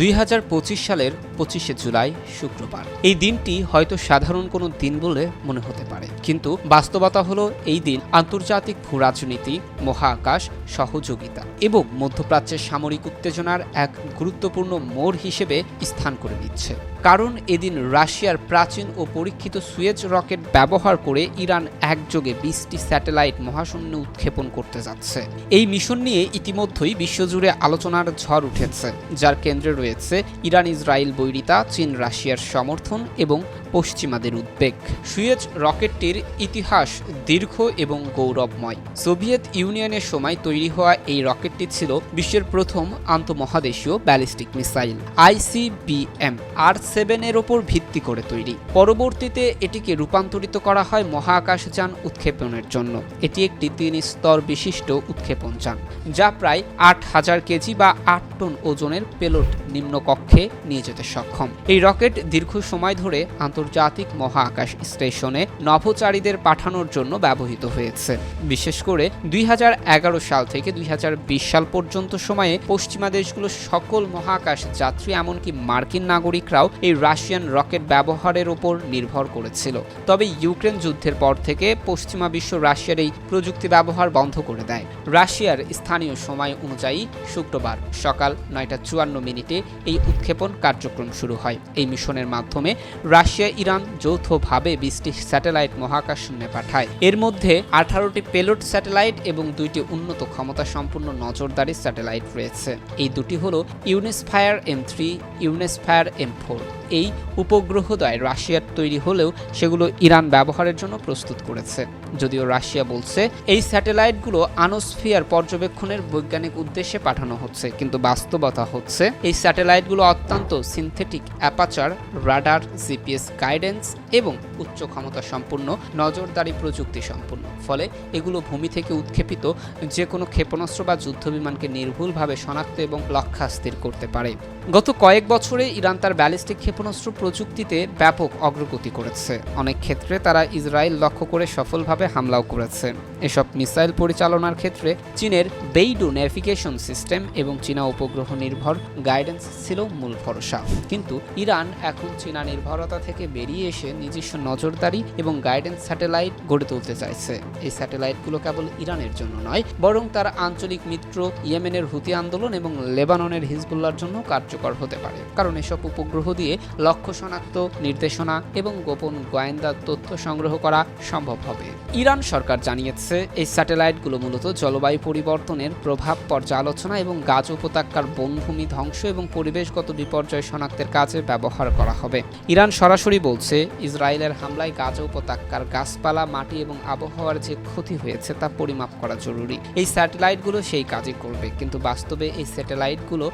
দুই হাজার পঁচিশ সালের পঁচিশে জুলাই, শুক্রবার। এই দিনটি হয়তো সাধারণ কোনো দিন বলে মনে হতে পারে। কিন্তু বাস্তবতা হলো এই দিন আন্তর্জাতিক ভূ রাজনীতি মহাকাশ, সহযোগিতা এবং মধ্যপ্রাচ্যের সামরিক উত্তেজনার এক গুরুত্বপূর্ণ মোড় হিসেবে স্থান করে নিচ্ছে। কারণ এদিন রাশিয়ার প্রাচীন ও পরীক্ষিত সুয়েজ রকেট ব্যবহার করে ইরান একযোগে বিশটি স্যাটেলাইট মহাশূন্যে উৎক্ষেপণ করতে যাচ্ছে। এই মিশন নিয়ে ইতিমধ্যেই বিশ্বজুড়ে আলোচনার ঝড় উঠেছে, যার কেন্দ্রে রয়েছে ইরান, ইসরায়েল, বৈরিতা, চীন, রাশিয়ার সমর্থন এবং পশ্চিমাদের উদ্বেগ। সুয়েজ রকেটটির ইতিহাস দীর্ঘ এবং গৌরবময়। সোভিয়েত ইউনিয়নের সময় তৈরি হওয়া এই রকেটটি ছিল বিশ্বের প্রথম আন্তঃমহাদেশীয় ব্যালিস্টিক মিসাইল, আইসিবিএম, আর সেভেনের ওপর ভিত্তি করে তৈরি। পরবর্তীতে এটিকে রূপান্তরিত করা হয় মহাকাশযান উৎক্ষেপণের জন্য। এটি একটি তিন স্তর বিশিষ্ট উৎক্ষেপণ যান, যা প্রায় আট হাজার কেজি বা আট টন ওজনের পেলোড নিম্নকক্ষে নিয়ে যেতে সক্ষম। এই রকেট দীর্ঘ সময় ধরে আন্তর্জাতিক মহাকাশ স্টেশনে নভোচারীদের পাঠানোর জন্য ব্যবহৃত হয়েছে। বিশেষ করে দুই হাজার এগারো সাল থেকে দুই হাজার বিশ সাল পর্যন্ত সময়ে পশ্চিমা দেশগুলো সকল মহাকাশ যাত্রী, এমনকি মার্কিন নাগরিকরাও এই রাশিয়ান রকেট ব্যবহারের ওপর নির্ভর করেছিল। তবে ইউক্রেন যুদ্ধের পর থেকে পশ্চিমা বিশ্ব রাশিয়ার এই প্রযুক্তি ব্যবহার বন্ধ করে দেয়। রাশিয়ার স্থানীয় সময় অনুযায়ী শুক্রবার সকাল নয়টা চুয়ান্ন মিনিটে এই উৎক্ষেপণ কার্যক্রম শুরু হয়। এই মিশনের মাধ্যমে রাশিয়া, ইরান যৌথভাবে বিশটি স্যাটেলাইট মহাকাশ শূন্যে পাঠায়। এর মধ্যে আঠারোটি পেলোড স্যাটেলাইট এবং দুইটি উন্নত ক্ষমতা সম্পূর্ণ নজরদারি স্যাটেলাইট রয়েছে। এই দুটি হল ionosphere M three, ionosphere M four. এই উপগ্রহদ্বয় রাশিয়ার তৈরি হলেও সেগুলো ইরান ব্যবহারের জন্য প্রস্তুত করেছে। যদিও রাশিয়া বলছে, এই স্যাটেলাইটগুলো আনোস্ফিয়ার পর্যবেক্ষণের বৈজ্ঞানিক উদ্দেশ্যে পাঠানো হচ্ছে। কিন্তু বাস্তবতা হচ্ছে, এই স্যাটেলাইটগুলো অত্যন্ত synthetic aperture, radar, GPS guidance এবং উচ্চ ক্ষমতা সম্পন্ন, নজরদারি প্রযুক্তি সম্পন্ন। ফলে এগুলো ভূমি থেকে উৎক্ষেপিত যে কোনো ক্ষেপণাস্ত্র বা যুদ্ধবিমানকে নির্ভুলভাবে শনাক্ত এবং লক্ষ্যাস্থির করতে পারে। গত কয়েক বছরে ইরান তার ব্যালিস্টিক ক্ষেপণাস্ত্র প্রযুক্তিতে ব্যাপক অগ্রগতি করেছে। অনেক ক্ষেত্রে তারা ইসরায়েল লক্ষ্য করে সফলভাবে হামলাও করেছে। এসব মিসাইল পরিচালনার ক্ষেত্রে চীনের বেইডু নেভিগেশন সিস্টেম এবং চীনা উপগ্রহ নির্ভর গাইডেন্স ছিল মূল ভরসা। কিন্তু ইরান এখন চীনা নির্ভরতা থেকে বেরিয়ে এসে নিজস্ব নজরদারি এবং গাইডেন্স স্যাটেলাইট গড়ে তুলতে চাইছে। এই স্যাটেলাইটগুলো কেবল ইরানের জন্য নয়, বরং তার আঞ্চলিক মিত্র ইয়েমেনের হুতি আন্দোলন এবং লেবাননের হিজবুল্লার জন্য কার্যকর হতে পারে। কারণ এসব উপগ্রহ দিয়ে লক্ষ্য শনাক্ত, নির্দেশনা এবং গোপন গোয়েন্দা তথ্য সংগ্রহ করা সম্ভব হবে। ইরান সরকার জানিয়েছে এই স্যাটেলাইটগুলো মূলত জলবায়ু পরিবর্তনের প্রভাব, পর্যালোচনা এবং গাছ উপত্যকার বনভূমি ধ্বংস এবং পরিবেশগত বিপর্যয় শনাক্তের কাজে ব্যবহার করা হবে। ইরান সরাসরি বলছে, ইসরায়েলের হামলায় গাজা উপত্যকার গাছপালা, মাটি এবং আবহাওয়ার যে ক্ষতি হয়েছে তা পরিমাপ করা জরুরি। এই স্যাটেলাইটগুলো সেই কাজই করবে, কিন্তু বাস্তবে এই স্যাটেলাইটগুলো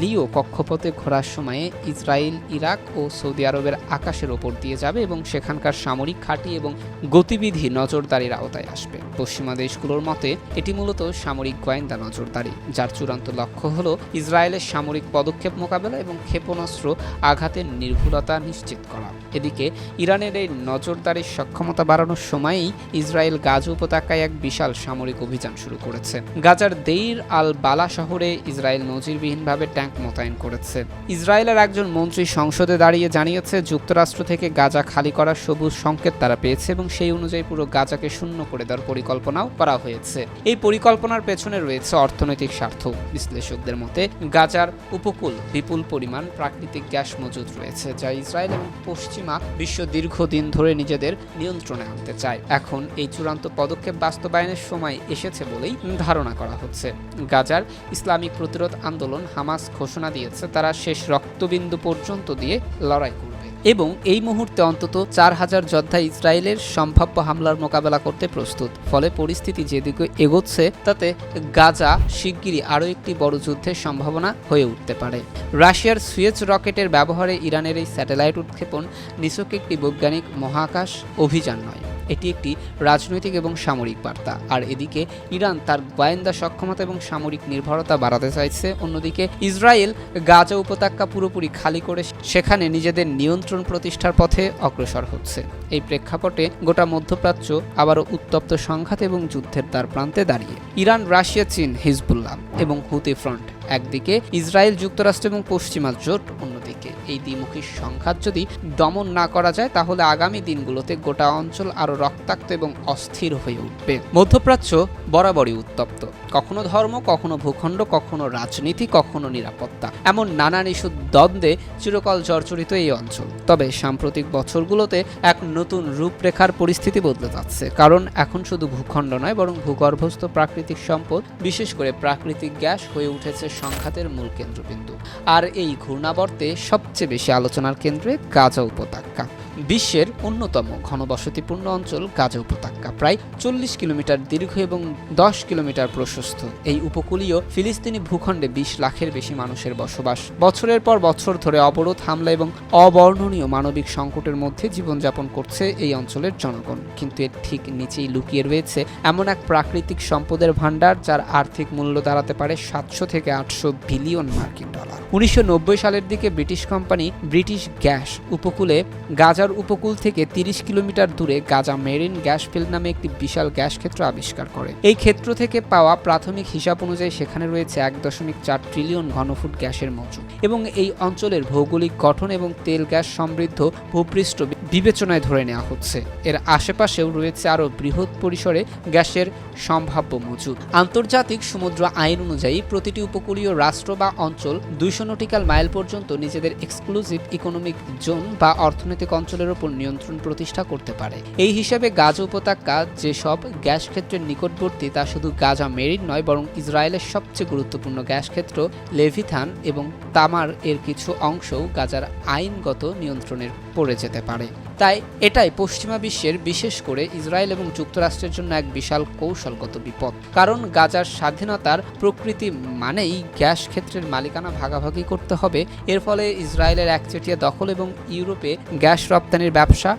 লিও কক্ষপথে ঘোরার সময়ে ইসরায়েল, ইরাক ও সৌদি আরবের আকাশের ওপর দিয়ে যাবে এবং সেখানকার সামরিক ঘাঁটি এবং গতিবিধি নজরদারির আওতায় আসবে। পশ্চিমা দেশগুলোর মতে, এটি মূলত সামরিক গোয়েন্দা নজরদারি, যার চূড়ান্ত লক্ষ্য হল ইসরায়েলের সামরিক পদক্ষেপ মোকাবেলা এবং ক্ষেপণাস্ত্র আঘাতের নির্ভুলতা নিশ্চিত করা। এদিকে, ইরানের এই নজরদারির সক্ষমতা বাড়ানোর সময়েই ইসরায়েল গাজ উপত্যকায় এক বিশাল সামরিক অভিযান শুরু করেছে। গাজার দেইর আল বালা শহরে ইসরায়েল নজিরবিহীনভাবে ট্যাঙ্ক মোতায়েন করেছে। ইসরায়েলের একজন মন্ত্রী সংসদে দাঁড়িয়ে জানিয়েছে, যুক্তরাষ্ট্র থেকে গাজা খালি করার সবুজ সংকেত তারা পেয়েছে এবং সেই অনুযায়ী পুরো গাজাকে শূন্য করে দেওয়ার পরিকল্পনাও করা হয়েছে। এই পরিকল্পনার পেছনে রয়েছে অর্থনৈতিক স্বার্থ। বিশ্লেষকদের মতে, গাজার উপকূল বিপুল পরিমাণ প্রাকৃতিক গ্যাস মজুদ রয়েছে, যা ইসরায়েল এবং পশ্চিমা বিশ্ব দীর্ঘদিন ধরে নিজেদের নিয়ন্ত্রণে আনতে চায়। এখন এই চূড়ান্ত পদক্ষেপ বাস্তবায়নের সময় এসেছে বলেই ধারণা করা হচ্ছে। গাজার ইসলামিক প্রতিরোধ আন্দোলন হামাস ঘোষণা দিয়েছে, তারা শেষ রক্তবিন্দু পর্যন্ত দিয়ে লড়াই করবে। এবং এই মুহূর্তে অন্তত চার হাজার যোদ্ধা ইসরায়েলের সম্ভাব্য হামলার মোকাবেলা করতে প্রস্তুত। ফলে পরিস্থিতি যেদিকে এগোচ্ছে, তাতে গাজা শিগগিরই আরও একটি বড় যুদ্ধের সম্ভাবনা হয়ে উঠতে পারে। রাশিয়ার সুয়েজ রকেটের ব্যবহারে ইরানের এই স্যাটেলাইট উৎক্ষেপণ নিছক একটি বৈজ্ঞানিক মহাকাশ অভিযান নয়। এটি একটি রাজনৈতিক এবং সামরিক বার্তা। আর এদিকে ইরান তার গোয়েন্দা সক্ষমতা এবং সামরিক নির্ভরতা বাড়াতে চাইছে। অন্যদিকে ইসরায়েল গাজা উপত্যকা পুরোপুরি খালি করে সেখানে নিজেদের নিয়ন্ত্রণ প্রতিষ্ঠার পথে অগ্রসর হচ্ছে। এই প্রেক্ষাপটে গোটা মধ্যপ্রাচ্য আবারও উত্তপ্ত সংঘাত এবং যুদ্ধের দ্বার প্রান্তে দাঁড়িয়ে। ইরান, রাশিয়া, চীন, হিজবুল্লাহ এবং হুতি ফ্রন্ট। একদিকে ইসরায়েল যুক্তরাষ্ট্র এবং পশ্চিমা জোট, অন্যদিকে এই দ্বিমুখী সংঘাত যদি দমন না করা যায়, তাহলে আগামী দিনগুলোতে গোটা অঞ্চল আরও রক্তাক্ত এবং অস্থির হয়ে উঠবে। মধ্যপ্রাচ্য বরাবরই উত্তপ্ত। কখনো ধর্ম, কখনো ভূখণ্ড, কখনো রাজনীতি, কখনো নিরাপত্তা। এমন নানান ইস্যু দ্বন্দ্বে চিরকাল জর্জরিত এই অঞ্চল। তবে সাম্প্রতিক বছরগুলোতে এক নতুন রূপরেখার পরিস্থিতি বদলে যাচ্ছে। কারণ এখন শুধু ভূখণ্ড নয়, বরং ভূগর্ভস্থ প্রাকৃতিক সম্পদ, বিশেষ করে প্রাকৃতিক গ্যাস হয়ে উঠেছে সংঘাতের মূল কেন্দ্রবিন্দু। আর এই ঘূর্ণাবর্তে সবচেয়ে বেশি আলোচনার কেন্দ্রে গাজা উপত্যকা। বিশ্বের অন্যতম ঘনবসতিপূর্ণ অঞ্চল গাজা উপত্যকা। প্রায় চল্লিশ কিলোমিটার দীর্ঘ এবং দশ কিলোমিটার প্রশস্ত। এই উপকূলীয় ফিলিস্তিনি ভূখণ্ডে বিশ লাখের বেশি মানুষের বসবাস। বছরের পর বছর ধরে অবরোধ, হামলা এবং অবর্ণনীয় মানবিক সংকটের মধ্যে জীবনযাপন করছে এই অঞ্চলের জনগণ। কিন্তু এর ঠিক নিচেই লুকিয়ে রয়েছে এমন এক প্রাকৃতিক সম্পদের ভাণ্ডার যার আর্থিক মূল্য দাঁড়াতে পারে সাতশো থেকে আটশো বিলিয়ন মার্কিন ডলার। উনিশশো নব্বই সালের দিকে ব্রিটিশ কোম্পানি ব্রিটিশ গ্যাস উপকূলে গাজার উপকূল থেকে তিরিশ কিলোমিটার দূরে গাজা মেরিন গ্যাস ফিল্ড নামে একটি বিশাল গ্যাস ক্ষেত্র আবিষ্কার করে। এই ক্ষেত্র থেকে পাওয়া প্রাথমিক হিসাব অনুযায়ী সেখানে রয়েছে এক দশমিক চার ট্রিলিয়ন ঘনফুট গ্যাসের মজুদ। এবং এই অঞ্চলের ভৌগোলিক গঠন এবং তেল গ্যাস সমৃদ্ধ ভূপৃষ্ঠ বিবেচনায় ধরে নেওয়া হচ্ছে। এর আশেপাশেও রয়েছে আরও বৃহৎ পরিসরে গ্যাসের সম্ভাব্য মজুদ। আন্তর্জাতিক সমুদ্র আইন অনুযায়ী প্রতিটি উপকূলীয় রাষ্ট্র বা অঞ্চল দুইশো নটিক্যাল মাইল পর্যন্ত নিজেদের এক্সক্লুসিভ ইকোনমিক জোন বা অর্থনৈতিক অঞ্চলের উপর নিয়ন্ত্রণ প্রতিষ্ঠা করতে পারে। এই হিসাবে গাজা উপত্যকা যেসব গ্যাস ক্ষেত্রের নিকটবর্তী তা শুধু গাজা মেরিন নয়, বরং ইসরায়েলের সবচেয়ে গুরুত্বপূর্ণ গ্যাস ক্ষেত্র লেভিথান এবং তামার এর কিছু অংশও গাজার আইনগত নিয়ন্ত্রণের পড়ে যেতে পারে। তাই এটাই পশ্চিমা বিশ্বের বিশেষ করে ইসরায়েল এবং যুক্তরাষ্ট্রের জন্য এক বিশাল কৌশলগত বিপদ। কারণ গাজার স্বাধীনতার প্রকৃতি মানেই গ্যাস ক্ষেত্রের মালিকানা ভাগাভাগি করতে হবে। এর ফলে ইসরায়েলের একচেটিয়া দখল এবং ইউরোপে গ্যাস রপ্তানির ব্যবসা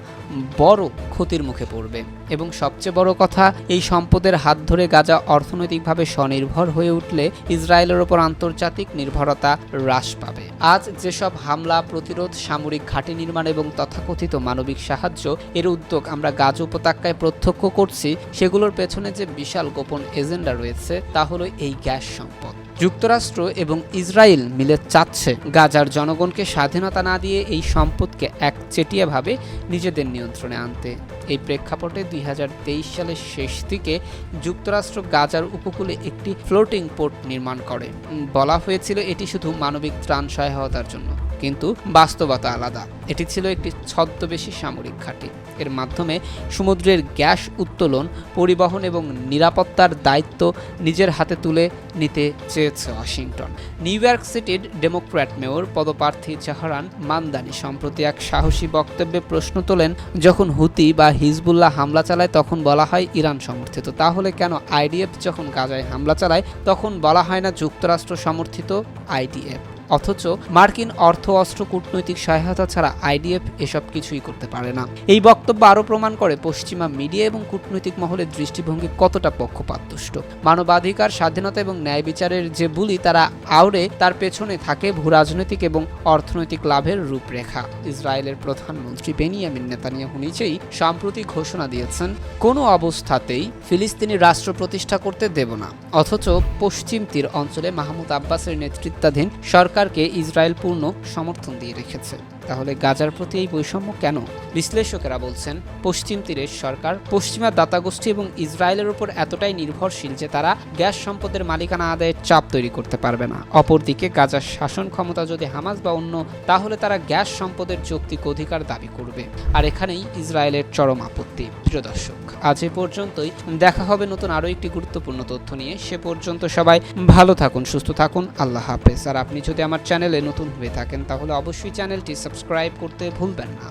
বড় ক্ষতির মুখে পড়বে। এবং সবচেয়ে বড় কথা, এই সম্পদের হাত ধরে গাজা অর্থনৈতিকভাবে স্বনির্ভর হয়ে উঠলে ইসরায়েলের ওপর আন্তর্জাতিক নির্ভরতা হ্রাস পাবে। আজ যেসব হামলা, প্রতিরোধ, সামরিক ঘাঁটি নির্মাণ এবং তথাকথিত মানবিক সাহায্য এর উদ্যোগ আমরা গাজ উপত্যকায় প্রত্যক্ষ করছি, সেগুলোর পেছনে যে বিশাল গোপন এজেন্ডা রয়েছে তা হলো এই গ্যাস সম্পদ। যুক্তরাষ্ট্র এবং ইসরায়েল মিলে চাচ্ছে গাজার জনগণকে স্বাধীনতা না দিয়ে এই সম্পদকে একচেটিয়াভাবে নিজেদের নিয়ন্ত্রণে আনতে। এই প্রেক্ষাপটে দুই হাজার তেইশ সালের শেষ দিকে যুক্তরাষ্ট্র গাজার উপকূলে একটি ফ্লোটিং পোর্ট নির্মাণ করে। বলা হয়েছিল এটি শুধু মানবিক ত্রাণ সহায়তার জন্য। কিন্তু বাস্তবতা আলাদা। এটি ছিল একটি ছদ্মবেশী সামরিক ঘাঁটি। এর মাধ্যমে সমুদ্রের গ্যাস উত্তোলন, পরিবহন এবং নিরাপত্তার দায়িত্ব নিজের হাতে তুলে নিতে চেয়েছে ওয়াশিংটন। নিউ ইয়র্ক সিটির ডেমোক্র্যাট মেয়র পদপ্রার্থী জাহারান মান্দানি সম্প্রতি এক সাহসী বক্তব্যে প্রশ্ন তোলেন, যখন হুতি বা হিজবুল্লাহ হামলা চালায় তখন বলা হয় ইরান সমর্থিত। তাহলে কেন আইডিএফ যখন গাজায় হামলা চালায় তখন বলা হয় না যুক্তরাষ্ট্র সমর্থিত আইডিএফ? অথচ মার্কিন অর্থ, অস্ত্র, কূটনৈতিক সহায়তা ছাড়া আইডিএফ এসব কিছুই করতে পারে না। এই বক্তব্য আরও প্রমাণ করে পশ্চিমা মিডিয়া এবং কূটনৈতিক মহলের দৃষ্টিভঙ্গি কতটা পক্ষপাতদুষ্ট। মানবাধিকার, স্বাধীনতা এবং ন্যায় বিচারের যে বুলি তারা আওড়ে তার পেছনে থাকে ভূ রাজনৈতিক এবং অর্থনৈতিক লাভের রূপরেখা। ইসরায়েলের প্রধানমন্ত্রী বেনিয়ামিন নেতানিয়াহু নিজেই সাম্প্রতিক ঘোষণা দিয়েছেন, কোনো অবস্থাতেই ফিলিস্তিনি রাষ্ট্র প্রতিষ্ঠা করতে দেব না। অথচ পশ্চিম তীর অঞ্চলে মাহমুদ আব্বাসের নেতৃত্বাধীন সরকারকে ইসরায়েল পূর্ণ সমর্থন দিয়ে রেখেছে। তাহলে গাজার প্রতি এই বৈষম্য কেন? বিশ্লেষকেরা বলছেন, পশ্চিম তীরের সরকার পশ্চিমা দাতাগোষ্ঠী এবং ইসরায়েলের উপর এতটাই নির্ভরশীল যে তারা গ্যাস সম্পদের মালিকানা আদায়ের চাপ তৈরি করতে পারবে না। অপরদিকে গাজার শাসন ক্ষমতা যদি হামাস বা অন্য, তাহলে তারা গ্যাস সম্পদের যৌক্তিক অধিকার দাবি করবে। আর এখানেই ইসরায়েলের চরম আপত্তি। প্রিয় দর্শক, আজ এ পর্যন্তই। দেখা হবে নতুন আরও একটি গুরুত্বপূর্ণ তথ্য নিয়ে। সে পর্যন্ত সবাই ভালো থাকুন, সুস্থ থাকুন। আল্লাহ হাফেজ। আর আপনি যদি আমার চ্যানেলে নতুন হয়ে থাকেন তাহলে অবশ্যই চ্যানেলটি সাবস্ক্রাইব করতে ভুলবেন না।